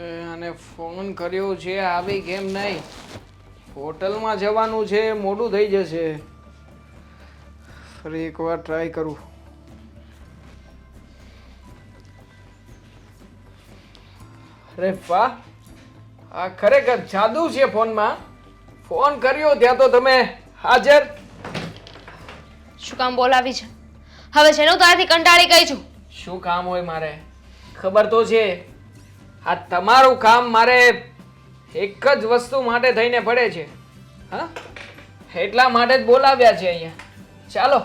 અને ફોન કર્યો છે આવી કેમ નહીં? હોટલમાં જવાનું છે મોડું થઈ જશે. ફરી એકવાર ટ્રાય કરું. અરે વાહ! આ ખરેખર જાદુ છે ફોનમાં. ફોન કર્યો ત્યાં તો તમે હાજર. શું કામ બોલાવી છે? હવે છે ને હું તારાથી કંટાળી ગઈ છું. શું કામ હોય મારે? ખબર તો છે. આ તમારું કામ મારે એક જ વસ્તુ માટે થઈને પડે છે. હા? એટલા માટે જ બોલાવ્યા છે અહીંયા. ચાલો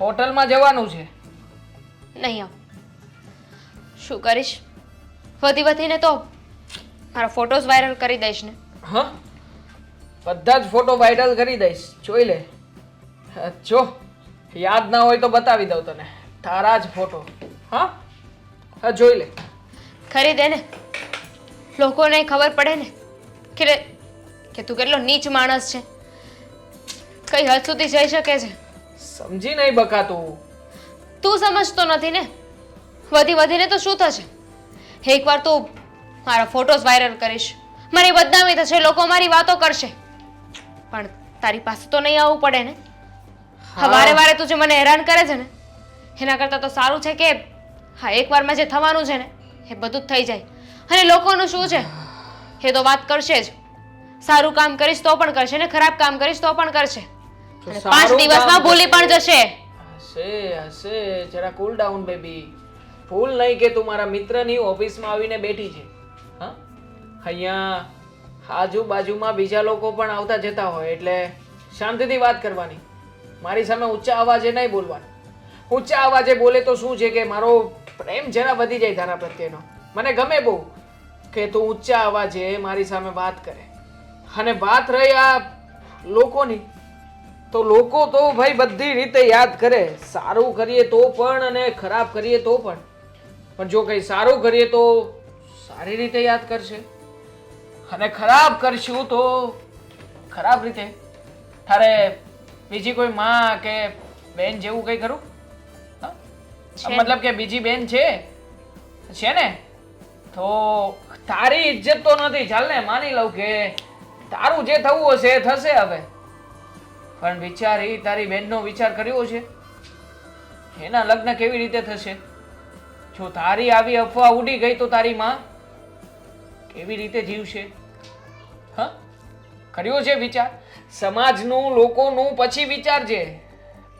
હોટલમાં જવાનું છે. નહીં આવ. શું કરીશ? વધી વધીને તો મારા ફોટોઝ વાયરલ કરી દઈશ ને. હા? બધા જ ફોટો વાયરલ કરી દઈશ. જોઈ લે. જો યાદ ના હોય તો બતાવી દઉં તને. તારા જ ફોટો હા? હા જોઈ લે. ખરી દે ને. લોકોને ખબર પડે ને કે કે તું કેટલો નીચ માણસ છે. કઈ હદ સુધી જઈ શકે છે? સમજી નહીં બકાતું. તું સમજતો નથી ને? વધી વધીને તો શું થશે? એકવાર તું મારા ફોટોઝ વાયરલ કરીશ. મારી બદનામી થશે લોકો મારી વાતો કરશે. પણ તારી પાસે તો નહીં આવવું પડે ને? વારે વારે તું જે મને હેરાન કરે છે ને એના કરતાં તો સારું છે કે હા એકવાર મેં જે થવાનું છે ને એ બધું જ થઈ જાય. અને લોકોનું શું છે? એ તો વાત કરશે જ. સારું કામ કરીશ તો પણ કરશે ને ખરાબ કામ કરીશ તો પણ કરશે. તો અને પાંચ સારું દિવસમાં કામ ભૂલી પણ જશે. હશે હશે. જરા કુલ ડાઉન બેબી ભૂલ નહીં કે તું મારા મિત્રની ઓફિસમાં આવીને બેઠી છે. હા? અહીંયા આજુબાજુમાં બીજા લોકો પણ આવતા જતા હોય એટલે શાંતિથી વાત કરવાની. મારી સામે ઊંચા અવાજે નહીં બોલવાનું. ઊંચા અવાજે બોલે તો શું છે કે મારો પ્રેમ જરા વધી જાય તારા પ્રત્યેનો. મને ગમે બહુ. કે તો ઊંચા અવાજે મારી સામે વાત કરે. અને વાત રહી આ લોકોની તો લોકો તો ભાઈ બધી રીતે યાદ કરે. સારું કરીએ તો પણ અને ખરાબ કરીએ તો પણ. પણ જો કંઈ સારું કરીએ તો સારી રીતે યાદ કરશે. અને ખરાબ કરશું તો ખરાબ રીતે. તારે બીજી કોઈ માં કે બેન જેવું કંઈ કરું હા? મતલબ કે બીજી બેન છે? છે ને? તો તારી ઇજ્જત તો નથી ચાલ ને માની લઉં કે તારું જે થવું હશે એ થશે હવે. પણ વિચાર એ તારી બેનનો વિચાર કર્યો છે? એના લગ્ન કેવી રીતે થશે? જો તારી આવી અફવા ઉડી ગઈ તો તારી માં કેવી રીતે જીવશે? હા? કર્યો છે વિચાર? સમાજનું, લોકોનું પછી વિચારજે.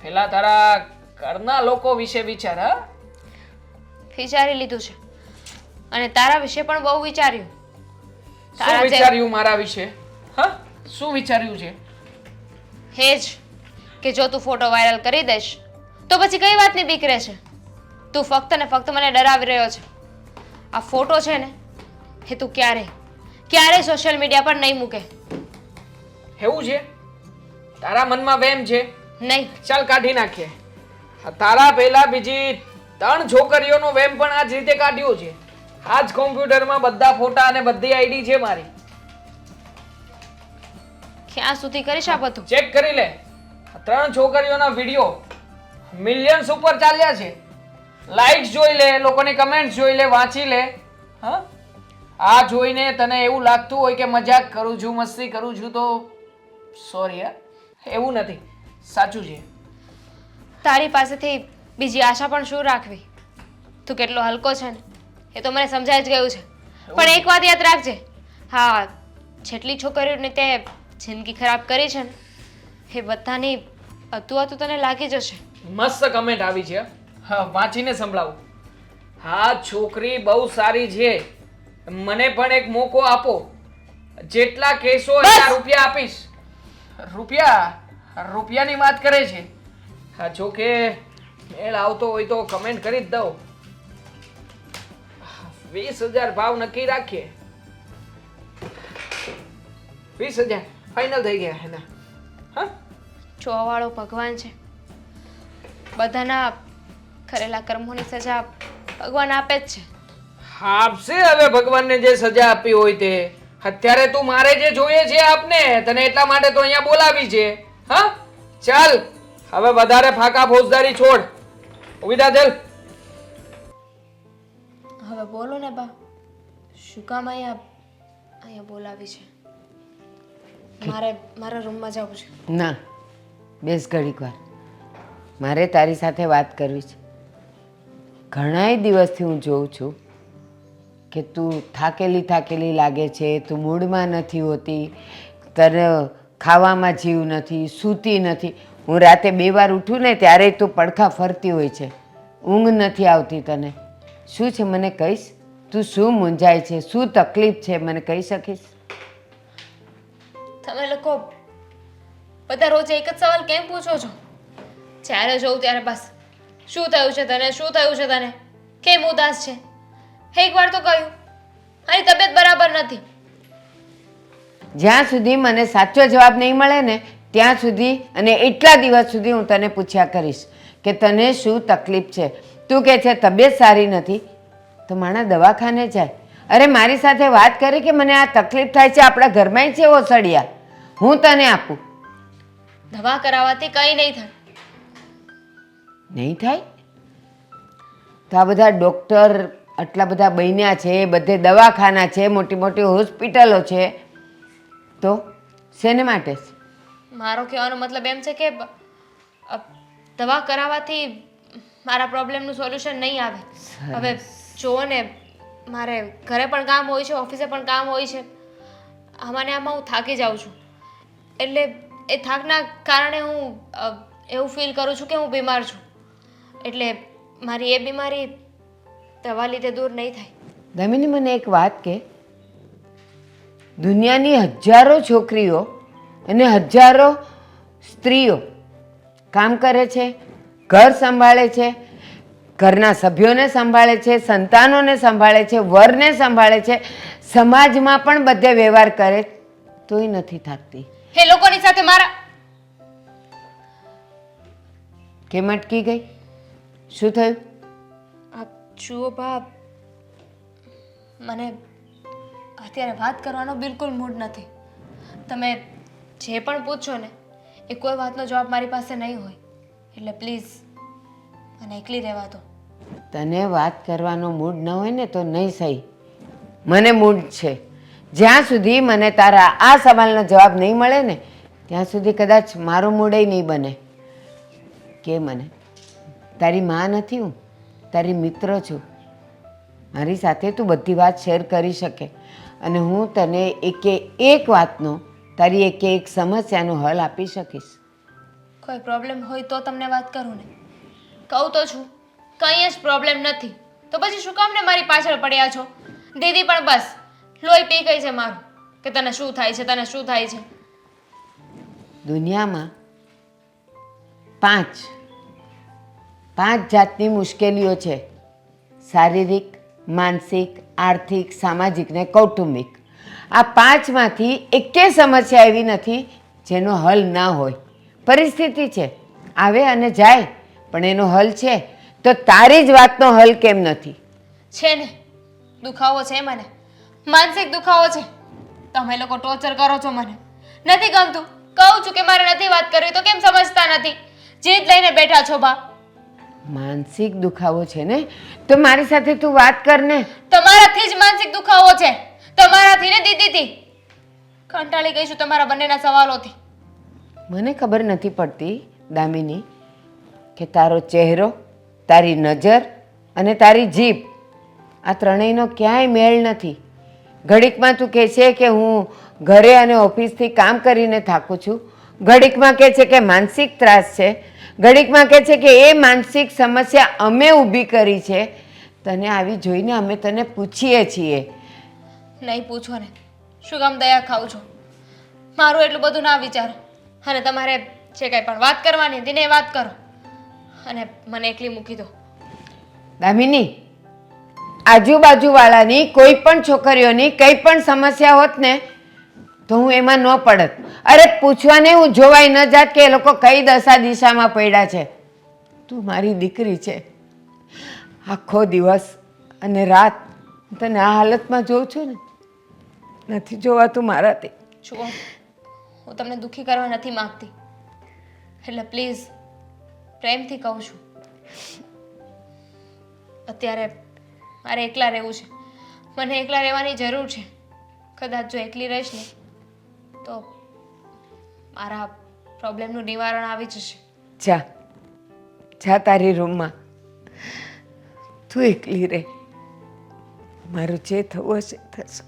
પેલા તારા ઘરના લોકો વિશે વિચાર, હા? વિચારી લીધું છે. અને તારા વિશે પણ બહુ વિચાર્યું. શું જે- વિચાર્યું મારા વિશે? હા? શું વિચાર્યું છે? હે જ કે જો તું ફોટો વાયરલ કરી દઈશ તો પછી કઈ વાતની બીક રહેશે? તું ફક્ત ને ફક્ત મને ડરાવી રહ્યો છે. આ ફોટો છે ને એ તું ક્યારે ક્યારે સોશિયલ મીડિયા પર નહીં મૂકે? એવું છે? તારા મનમાં વેમ છે? નહીં. ચાલ કાઢી નાખીએ. આ તારા પહેલા બીજી ત્રણ છોકરીઓનો વેમ પણ આ જ રીતે કાઢ્યો છે. આ જ કોમ્પ્યુટરમાં બધા ફોટા અને બધી આઈડી છે મારી. ક્યાં સુધી કરીશ આ બધું? ચેક કરી લે. ત્રણ છોકરીઓના વીડિયો મિલિયન્સ ઉપર ચાલ્યા છે. લાઈક્સ જોઈ લે લોકોની કમેન્ટ્સ જોઈ લે વાંચી લે. હા? આ જોઈને તને એવું લાગતું હોય કે મજાક કરું છું મસ્તી કરું છું તો સોરી હા. એવું નથી. સાચું છે. તારી પાસેથી બીજી આશા પણ શું રાખવી? તું કેટલો હલકો છે ને. એ તો મને સમજાઈ જ ગયું છે. પણ એક વાત યાદ રાખજે. હા જેટલી છોકરીઓને તે જિંદગી ખરાબ કરી છે ને એ બધાની હતું હતું તને લાગી જશે. મસ્ત કમેન્ટ આવી છે. હા વાંચીને સંભળાવું. હા છોકરી બહુ સારી છે. મને પણ એક મોકો આપો. જેટલા કેસો! એટલા રૂપિયા આપીશ. રૂપિયા? રૂપિયાની વાત કરે છે. હા જો કે મેળ આવતો હોય તો કમેન્ટ કરી જ દઉં. વીસ હજાર ભાવ નક્કી રાખીએ. વીસ હજાર. ફાઇનલ થઈ ગયા એના. હા? જોવાવાળો ભગવાન છે. બધાના કરેલા કર્મોની સજા ભગવાન આપે જ છે. આપશે હવે ભગવાનને જે સજા આપી હોય તે. અત્યારે તું મારે જે જોઈએ છે આપને તને એટલા માટે તો અહીંયા બોલાવી છે. હા? ચાલ. હવે વધારે ફાકા ફોજદારી છોડ. ઉવિદા ચાલ. હવે બોલો ને બા શું કામ અહીંયા અહીંયા બોલાવી છે? મારે મારા રૂમમાં જવું છે. ના બેસ ઘડીક વાર. મારે તારી સાથે વાત કરવી છે. ઘણાય દિવસથી હું જોઉં છું કે તું થાકેલી થાકેલી લાગે છે તું મૂડમાં નથી હોતી તને ખાવામાં જીવ નથી સૂતી નથી. હું રાતે બે વાર ઉઠું ને ત્યારે તું પડખા ફરતી હોય છે. ઊંઘ નથી આવતી તને. શું છે મને કહીશ? તું શું મૂંઝાય છે? શું તકલીફ છે મને કહી શકીશ? તમે લોકો બધા રોજ એક જ સવાલ કેમ પૂછો છો? જ્યારે જોઉં ત્યારે બસ. શું થયું છે તને? શું થયું છે તને? કેમ ઉદાસ છે? એકવાર તો કહ્યું. આની તબિયત બરાબર નથી. જ્યાં સુધી મને સાચો જવાબ નહીં મળે ને ત્યાં સુધી અને એટલા દિવસ સુધી હું તને પૂછ્યા કરીશ કે તને શું તકલીફ છે? તું કહે છે તબિયત સારી નથી તો માણા દવાખાને જાય. અરે મારી સાથે વાત કરી કે મને આ તકલીફ થાય છે આપણા ઘરમાંય છે ઓસડિયા. હું તને આપું. દવા કરાવવાથી કંઈ નહીં થાય. નહીં થાય? તો આ બધા ડૉક્ટર આટલા બધા બન્યા છે બધે દવાખાના છે મોટી મોટી હોસ્પિટલો છે. તો શેને માટે મારો કહેવાનો મતલબ એમ છે કે દવા કરાવવાથી મારા પ્રોબ્લેમનું સોલ્યુશન નહીં આવે. હવે જુઓ ને મારે ઘરે પણ કામ હોય છે ઓફિસે પણ કામ હોય છે. આમાં ને આમાં હું થાકી જાઉં છું. એટલે એ થાકના કારણે હું એવું ફીલ કરું છું કે હું બીમાર છું. એટલે મારી એ બીમારી દવા લીધે દૂર નહીં થાય. દમીની મને એક વાત કે દુનિયાની હજારો છોકરીઓ અને હજારો સ્ત્રીઓ કામ કરે છે ઘર સંભાળે છે ઘરના સભ્યોને સંભાળે છે સંતાનોને સંભાળે છે વરને સંભાળે છે સમાજમાં પણ બધે વ્યવહાર કરે તોય નથી થાકતી. એ લોકોની સાથે મારા કેમ અટકી ગઈ? શું થયું? આપ જુઓ બાપ મને અત્યારે વાત કરવાનો બિલકુલ મૂડ નથી. તમે જે પણ પૂછો ને એ કોઈ વાતનો જવાબ મારી પાસે નહીં હોય. એટલે પ્લીઝ, મને એકલી રહેવા દો. તને વાત કરવાનો મૂડ ન હોય ને તો નહીં સહી. મને મૂડ છે. જ્યાં સુધી મને તારા આ સવાલનો જવાબ નહીં મળે ને, ત્યાં સુધી કદાચ મારું મૂડે નહીં બને. કે મને? તારી માં નથી હું. તારી મિત્ર છું. મારી સાથે તું બધી વાત શેર કરી શકે. અને હું તને એકે એક વાતનો, તારી એકે એક સમસ્યાનો હલ આપી શકીશ. કોઈ પ્રોબ્લેમ હોય તો તમને વાત કરું ને? કહું તો છું, કંઈ જ પ્રોબ્લેમ નથી. તો પછી શું કામ ને મારી પાછળ પડ્યા છો? દીદી પણ બસ, લોહી પી ગઈ છે મારું, કે તને શું થાય છે, તને શું થાય છે? દુનિયામાં પાંચ પાંચ જાતની મુશ્કેલીઓ છે. શારીરિક, માનસિક, આર્થિક, સામાજિક ને કૌટુંબિક. આ પાંચમાંથી એકે સમસ્યા એવી નથી જેનો હલ ના હોય. પરિસ્થિતિ છે. આવે અને જાય પણ એનો હલ છે. તો તારી જ વાતનો હલ કેમ નથી? છે ને? દુખાવો છે મને. માનસિક દુખાવો છે. તમે લોકો ટોર્ચર કરો છો મને. નથી ગમતું. કહું છું કે મારે નથી વાત કરવી તો કેમ સમજતા નથી? જીદ લઈને બેઠા છો બા. માનસિક દુખાવો છે ને? તો મારી સાથે તું વાત કર ને. તમારાથી જ માનસિક દુખાવો છે. તમારાથી ને દીદીથી. કંટાળી ગઈ છું તમારા બંનેના સવાલોથી. મને ખબર નથી પડતી, દામિની, કે તારો ચહેરો, તારી નજર અને તારી જીભ, આ ત્રણેયનો ક્યાંય મેળ નથી. ઘડીકમાં તું કહે છે કે હું ઘરે અને ઓફિસથી કામ કરીને થાકું છું. ઘડીકમાં કહે છે કે માનસિક ત્રાસ છે. ઘડીકમાં કહે છે કે એ માનસિક સમસ્યા અમે ઊભી કરી છે. તને આવી જોઈને અમે તને પૂછીએ છીએ. નહીં પૂછો ને. શું કામ દયા ખાવ છો? મારું એટલું બધું ના વિચારો. અને તમારે જે કંઈ પણ વાત કરવાની હતી ને એ વાત કરો. અને મને એકલી મૂકી દો. દામિની આજુબાજુવાળાની કોઈ પણ છોકરીઓની કંઈ પણ સમસ્યા હોત ને તો હું એમાં ન પડત. અરે પૂછવાને હું જોવાય ન જાત કે એ લોકો કઈ દશા દિશામાં પડ્યા છે. તું મારી દીકરી છે. આખો દિવસ અને રાત તને આ હાલતમાં જોઉં છું ને. નથી જોવાતું મારાથી. જુઓ. હું તમને દુઃખી કરવા નથી માગતી. એટલે પ્લીઝ, પ્રેમથી કહું છું. અત્યારે મારે એકલા રહેવું છે. મને એકલા રહેવાની જરૂર છે. કદાચ જો એકલી રહીશ ને, તો મારા પ્રોબ્લેમનું નિવારણ આવી જશે. જા. જા તારી રૂમમાં. તું એકલી રહે. મારું જે થવું હશે થશે.